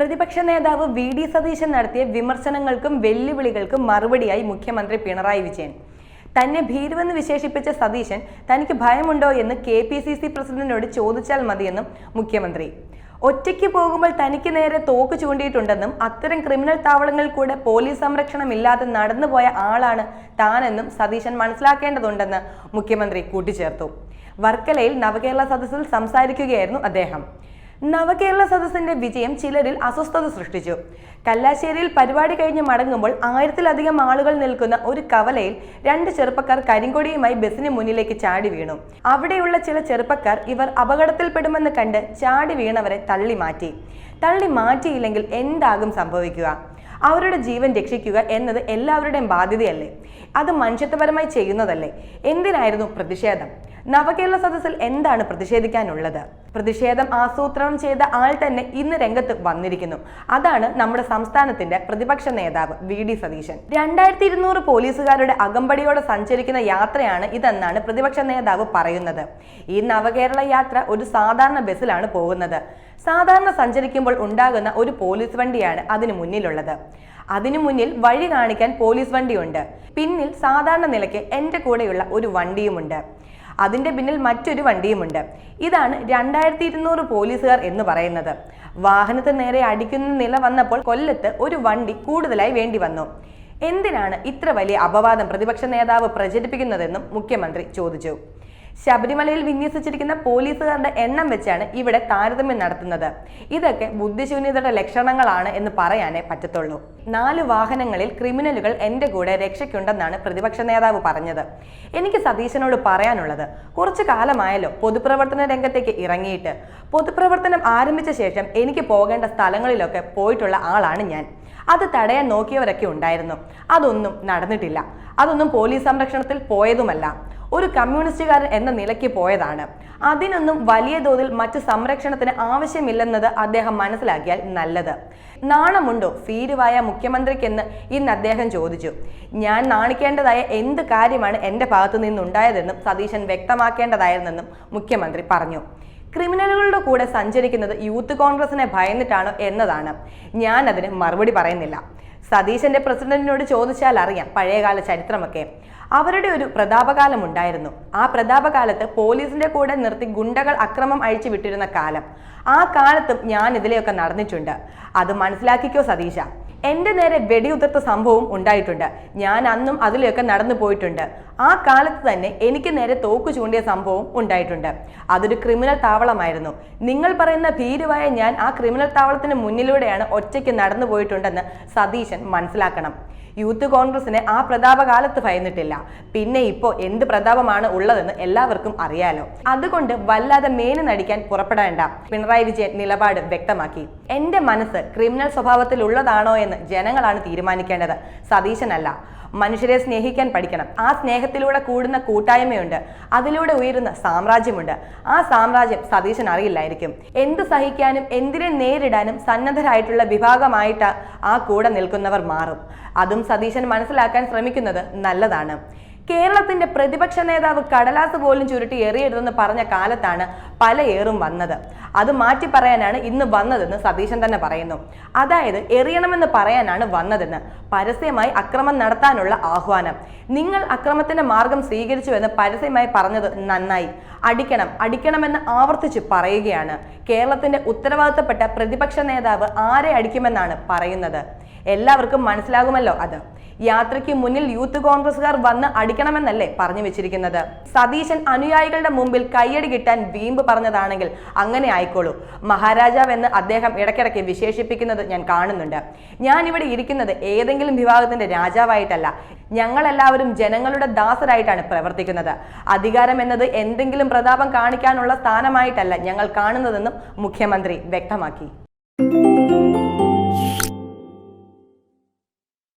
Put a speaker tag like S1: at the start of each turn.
S1: പ്രതിപക്ഷ നേതാവ് V D Satheesan നടത്തിയ വിമർശനങ്ങൾക്കും വെല്ലുവിളികൾക്കും മറുപടിയായി മുഖ്യമന്ത്രി പിണറായി വിജയൻ. തന്നെ ഭീരുവെന്ന് വിശേഷിപ്പിച്ച സതീശൻ തനിക്ക് ഭയമുണ്ടോ എന്ന് കെ പി സി സി പ്രസിഡന്റിനോട് ചോദിച്ചാൽ മതിയെന്നും മുഖ്യമന്ത്രി. ഒറ്റയ്ക്ക് പോകുമ്പോൾ തനിക്ക് നേരെ തോക്ക് ചൂണ്ടിയിട്ടുണ്ടെന്നും അത്തരം ക്രിമിനൽ താവളങ്ങളിൽ കൂടെ പോലീസ് സംരക്ഷണമില്ലാതെ നടന്നുപോയ ആളാണ് താനെന്നും സതീശൻ മനസ്സിലാക്കേണ്ടതുണ്ടെന്ന് മുഖ്യമന്ത്രി കൂട്ടിച്ചേർത്തു. വർക്കലയിൽ നവകേരള സദസ്സിൽ സംസാരിക്കുകയായിരുന്നു അദ്ദേഹം. നവകേരള സദസ്സിന്റെ വിജയം ചിലരിൽ അസ്വസ്ഥത സൃഷ്ടിച്ചു. കല്ലാശ്ശേരിയിൽ പരിപാടി കഴിഞ്ഞ് മടങ്ങുമ്പോൾ ആയിരത്തിലധികം ആളുകൾ നിൽക്കുന്ന ഒരു കവലയിൽ രണ്ട് ചെറുപ്പക്കാർ കരിങ്കൊടിയുമായി ബസ്സിന് മുന്നിലേക്ക് ചാടി വീണു. അവിടെയുള്ള ചില ചെറുപ്പക്കാർ ഇവർ അപകടത്തിൽപ്പെടുമെന്ന് കണ്ട് ചാടി വീണവരെ തള്ളി മാറ്റി. തള്ളി മാറ്റിയില്ലെങ്കിൽ എന്താകും സംഭവിക്കുക? അവരുടെ ജീവൻ രക്ഷിക്കുക എന്നത് എല്ലാവരുടെയും ബാധ്യതയല്ലേ? അത് മനുഷ്യത്വപരമായി ചെയ്യുന്നതല്ലേ? എന്തിനായിരുന്നു പ്രതിഷേധം? നവകേരള സദസ്സിൽ എന്താണ് പ്രതിഷേധിക്കാനുള്ളത്? പ്രതിഷേധം ആസൂത്രണം ചെയ്ത ആൾ തന്നെ ഇന്ന് രംഗത്ത് വന്നിരിക്കുന്നു. അതാണ് നമ്മുടെ സംസ്ഥാനത്തിന്റെ പ്രതിപക്ഷ നേതാവ് വി ഡി സതീശൻ. രണ്ടായിരത്തി ഇരുന്നൂറ് പോലീസുകാരുടെ അകമ്പടിയോടെ സഞ്ചരിക്കുന്ന യാത്രയാണ് ഇതെന്നാണ് പ്രതിപക്ഷ നേതാവ് പറയുന്നത്. ഈ നവകേരള യാത്ര ഒരു സാധാരണ ബസ്സിലാണ് പോകുന്നത്. സാധാരണ സഞ്ചരിക്കുമ്പോൾ ഉണ്ടാകുന്ന ഒരു പോലീസ് വണ്ടിയാണ് അതിനു മുന്നിലുള്ളത്. അതിനു മുന്നിൽ വഴി കാണിക്കാൻ പോലീസ് വണ്ടിയുണ്ട്. പിന്നിൽ സാധാരണ നിലയ്ക്ക് എന്റെ കൂടെയുള്ള ഒരു വണ്ടിയുമുണ്ട്. അതിന്റെ പിന്നിൽ മറ്റൊരു വണ്ടിയുമുണ്ട്. ഇതാണ് രണ്ടായിരത്തി ഇരുന്നൂറ് പോലീസുകാർ എന്ന് പറയുന്നത്. വാഹനത്തിന് നേരെ അടിക്കുന്ന നില വന്നപ്പോൾ കൊല്ലത്ത് ഒരു വണ്ടി കൂടുതലായി വേണ്ടി വന്നു. എന്തിനാണ് ഇത്ര വലിയ അപവാദം പ്രതിപക്ഷ നേതാവ് പ്രചരിപ്പിക്കുന്നതെന്നും മുഖ്യമന്ത്രി ചോദിച്ചു. ശബരിമലയിൽ വിന്യസിച്ചിരിക്കുന്ന പോലീസുകാരുടെ എണ്ണം വെച്ചാണ് ഇവിടെ താരതമ്യം നടത്തുന്നത്. ഇതൊക്കെ ബുദ്ധിശൂന്യതയുടെ ലക്ഷണങ്ങളാണ് എന്ന് പറയാനേ പറ്റത്തുള്ളൂ. നാല് വാഹനങ്ങളിൽ ക്രിമിനലുകൾ എന്റെ കൂടെ രക്ഷയ്ക്കുണ്ടെന്നാണ് പ്രതിപക്ഷ നേതാവ് പറഞ്ഞത്. എനിക്ക് സതീശനോട് പറയാനുള്ളത് കുറച്ചു കാലമായല്ലോ പൊതുപ്രവർത്തന രംഗത്തേക്ക് ഇറങ്ങിയിട്ട്. പൊതുപ്രവർത്തനം ആരംഭിച്ച ശേഷം എനിക്ക് പോകേണ്ട സ്ഥലങ്ങളിലൊക്കെ പോയിട്ടുള്ള ആളാണ് ഞാൻ. അത് തടയാൻ നോക്കിയവരൊക്കെ ഉണ്ടായിരുന്നു. അതൊന്നും നടന്നിട്ടില്ല. അതൊന്നും പോലീസ് സംരക്ഷണത്തിൽ പോയതുമല്ല. ഒരു കമ്മ്യൂണിസ്റ്റുകാരൻ എന്ന നിലയ്ക്ക് പോയതാണ്. അതിനൊന്നും വലിയ തോതിൽ മറ്റ് സംരക്ഷണത്തിന് ആവശ്യമില്ലെന്നത് അദ്ദേഹം മനസ്സിലാക്കിയാൽ നല്ലത്. നാണമുണ്ടോ? ഭീരുവായ മുഖ്യമന്ത്രിക്കെന്ന് ഇന്ന് അദ്ദേഹം ചോദിച്ചു. ഞാൻ നാണിക്കേണ്ടതായ എന്ത് കാര്യമാണ് എന്റെ ഭാഗത്തു നിന്നുണ്ടായതെന്നും സതീശൻ വ്യക്തമാക്കേണ്ടതായിരുന്നെന്നും മുഖ്യമന്ത്രി പറഞ്ഞു. ക്രിമിനലുകളുടെ കൂടെ സഞ്ചരിക്കുന്നത് യൂത്ത് കോൺഗ്രസിനെ ഭയന്നിട്ടാണോ എന്നതാണ്. ഞാൻ അതിന് മറുപടി പറയുന്നില്ല. സതീശന്റെ പ്രസിഡന്റിനോട് ചോദിച്ചാൽ അറിയാം പഴയകാല ചരിത്രമൊക്കെ. അവരുടെ ഒരു പ്രതാപകാലം ഉണ്ടായിരുന്നു. ആ പ്രതാപകാലത്ത് പോലീസിന്റെ കൂടെ നിർത്തി ഗുണ്ടകൾ അക്രമം അഴിച്ചു വിട്ടിരുന്ന കാലം. ആ കാലത്തും ഞാൻ ഇതിലെയൊക്കെ നടന്നിട്ടുണ്ട്. അത് മനസ്സിലാക്കിക്കോ സതീശ. എന്റെ നേരെ വെടിയുതിർത്ത സംഭവം ഉണ്ടായിട്ടുണ്ട്. ഞാൻ അന്നും അതിലൊക്കെ നടന്നു പോയിട്ടുണ്ട്. ആ കാലത്ത് തന്നെ എനിക്ക് നേരെ തോക്ക് ചൂണ്ടിയ സംഭവം ഉണ്ടായിട്ടുണ്ട്. അതൊരു ക്രിമിനൽ താവളമായിരുന്നു. നിങ്ങൾ പറയുന്ന ഭീരുവായ ഞാൻ ആ ക്രിമിനൽ താവളത്തിന് മുന്നിലൂടെയാണ് ഒറ്റയ്ക്ക് നടന്നു പോയിട്ടുണ്ടെന്ന് സതീശൻ മനസ്സിലാക്കണം. യൂത്ത് കോൺഗ്രസിന് ആ പ്രതാപകാലത്ത് ഭയന്നിട്ടില്ല. പിന്നെ ഇപ്പോൾ എന്ത് പ്രതാപമാണ് ഉള്ളതെന്ന് എല്ലാവർക്കും അറിയാലോ. അതുകൊണ്ട് വല്ലാതെ മേന് നടിക്കാൻ പുറപ്പെടേണ്ട. പിണറായി വിജയൻ നിലപാട് വ്യക്തമാക്കി. എന്റെ മനസ്സ് ക്രിമിനൽ സ്വഭാവത്തിലുള്ളതാണോ എന്ന് ജനങ്ങളാണ് തീരുമാനിക്കേണ്ടത്. സതീശനല്ല. മനുഷ്യരെ സ്നേഹിക്കാൻ പഠിക്കണം. ആ സ്നേഹത്തിലൂടെ കൂടുന്ന കൂട്ടായ്മയുണ്ട്. അതിലൂടെ ഉയരുന്ന സാമ്രാജ്യമുണ്ട്. ആ സാമ്രാജ്യം സതീശൻ അറിയില്ലായിരിക്കും. എന്ത് സഹിക്കാനും എന്തിനെ നേരിടാനും സന്നദ്ധരായിട്ടുള്ള വിഭാഗമായിട്ട് ആ കൂടെ നിൽക്കുന്നവർ മാറും. അതും സതീശൻ മനസ്സിലാക്കാൻ ശ്രമിക്കുന്നത് നല്ലതാണ്. കേരളത്തിന്റെ പ്രതിപക്ഷ നേതാവ് കടലാസ് പോലും ചുരുട്ടി എറിയരുതെന്ന് പറഞ്ഞ കാലത്താണ് പല ഏറും വന്നത്. അത് മാറ്റി പറയാനാണ് ഇന്ന് വന്നതെന്ന് സതീശൻ തന്നെ പറയുന്നു. അതായത് എറിയണമെന്ന് പറയാനാണ് വന്നതെന്ന് പരസ്യമായി അക്രമം നടത്താനുള്ള ആഹ്വാനം. നിങ്ങൾ അക്രമത്തിന്റെ മാർഗം സ്വീകരിച്ചുവെന്ന് പരസ്യമായി പറഞ്ഞത് നന്നായി. അടിക്കണം അടിക്കണമെന്ന് ആവർത്തിച്ച് പറയുകയാണ്. കേരളത്തിന്റെ ഉത്തരവാദിത്തപ്പെട്ട പ്രതിപക്ഷ നേതാവ് ആരെ അടിക്കുമെന്നാണ് പറയുന്നത്. എല്ലാവർക്കും മനസ്സിലാകുമല്ലോ അത്. യാത്രയ്ക്ക് മുന്നിൽ യൂത്ത് കോൺഗ്രസുകാർ വന്ന് അടിക്കണമെന്നല്ലേ പറഞ്ഞു വെച്ചിരിക്കുന്നത്. സതീശൻ അനുയായികളുടെ മുമ്പിൽ കയ്യടി കിട്ടാൻ വീമ്പ് പറഞ്ഞതാണെങ്കിൽ അങ്ങനെ ആയിക്കോളൂ. മഹാരാജാവ് എന്ന് അദ്ദേഹം ഇടയ്ക്കിടയ്ക്ക് വിശേഷിപ്പിക്കുന്നത് ഞാൻ കാണുന്നുണ്ട്. ഞാൻ ഇവിടെ ഇരിക്കുന്നത് ഏതെങ്കിലും വിഭാഗത്തിന്റെ രാജാവായിട്ടല്ല. ഞങ്ങളെല്ലാവരും ജനങ്ങളുടെ ദാസരായിട്ടാണ് പ്രവർത്തിക്കുന്നത്. അധികാരം എന്നത് എന്തെങ്കിലും പ്രതാപം കാണിക്കാനുള്ള സ്ഥാനമായിട്ടല്ല ഞങ്ങൾ കാണുന്നതെന്നും മുഖ്യമന്ത്രി വ്യക്തമാക്കി.